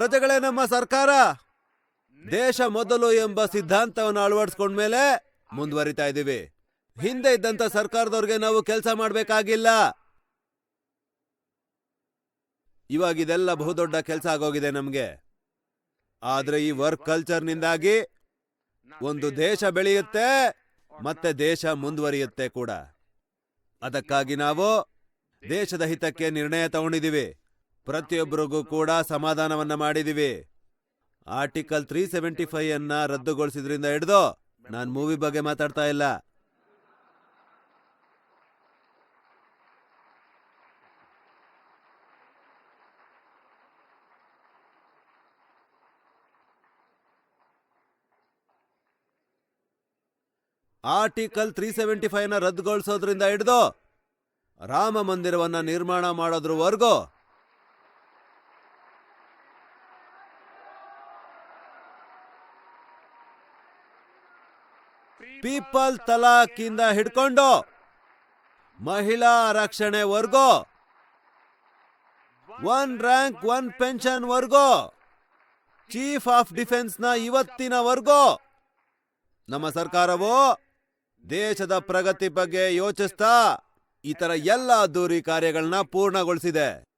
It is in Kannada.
ಪ್ರಜೆಗಳೇ ನಮ್ಮ ಸರ್ಕಾರ. ದೇಶ ಮೊದಲು ಎಂಬ ಸಿದ್ಧಾಂತವನ್ನು ಅಳವಡಿಸ್ಕೊಂಡ್ಮೇಲೆ ಮುಂದುವರಿತಾ ಇದ್ದೀವಿ. ಹಿಂದೆ ಇದ್ದಂತ ಸರ್ಕಾರದವ್ರಿಗೆ ನಾವು ಕೆಲಸ ಮಾಡಬೇಕಾಗಿಲ್ಲ. ಇವಾಗ ಇದೆಲ್ಲ ಬಹುದೊಡ್ಡ ಕೆಲಸ ಆಗೋಗಿದೆ ನಮಗೆ. ಆದ್ರೆ ಈ ವರ್ಕ್ ಕಲ್ಚರ್ನಿಂದಾಗಿ ಒಂದು ದೇಶ ಬೆಳೆಯುತ್ತೆ, ಮತ್ತೆ ದೇಶ ಮುಂದುವರಿಯುತ್ತೆ ಕೂಡ. ಅದಕ್ಕಾಗಿ ನಾವು ದೇಶದ ಹಿತಕ್ಕೆ ನಿರ್ಣಯ ತಗೊಂಡಿದೀವಿ ಪ್ರತಿಯೊಬ್ಬರಿಗೂ ಕೂಡ ಸಮಾಧಾನವನ್ನ ಮಾಡಿದೀವಿ. ಆರ್ಟಿಕಲ್ ತ್ರೀ ಸೆವೆಂಟಿ ಫೈವ್ ಅನ್ನ ರದ್ದುಗೊಳಿಸಿದ್ರಿಂದ ಹಿಡಿದು ನಾನು ಮೂವಿ ಬಗ್ಗೆ ಮಾತಾಡ್ತಾ ಇಲ್ಲ. ಆರ್ಟಿಕಲ್ ತ್ರೀ ಸೆವೆಂಟಿ ಫೈವ್ನ ರದ್ದುಗೊಳಿಸೋದ್ರಿಂದ ಹಿಡಿದು ರಾಮ ಮಂದಿರವನ್ನ ನಿರ್ಮಾಣ ಮಾಡೋದ್ರವರೆಗೂ ಪೀಪಲ್ ತಲಾಖಿಂದ ಹಿಡ್ಕೊಂಡು ಮಹಿಳಾ ರಕ್ಷಣೆವರೆಗೂ ಒನ್ ರ್ಯಾಂಕ್, ಒನ್ ಪೆನ್ಷನ್ ವರ್ಗೋ. ಚೀಫ್ ಆಫ್ ಡಿಫೆನ್ಸ್ನ ಇವತ್ತಿನವರೆಗೂ ನಮ್ಮ ಸರ್ಕಾರವು ದೇಶದ ಪ್ರಗತಿ ಬಗ್ಗೆ ಯೋಚಿಸ್ತಾ ಈ ತರ ಎಲ್ಲ ಅದ್ದೂರಿ ಕಾರ್ಯಗಳನ್ನ ಪೂರ್ಣಗೊಳಿಸಿದೆ.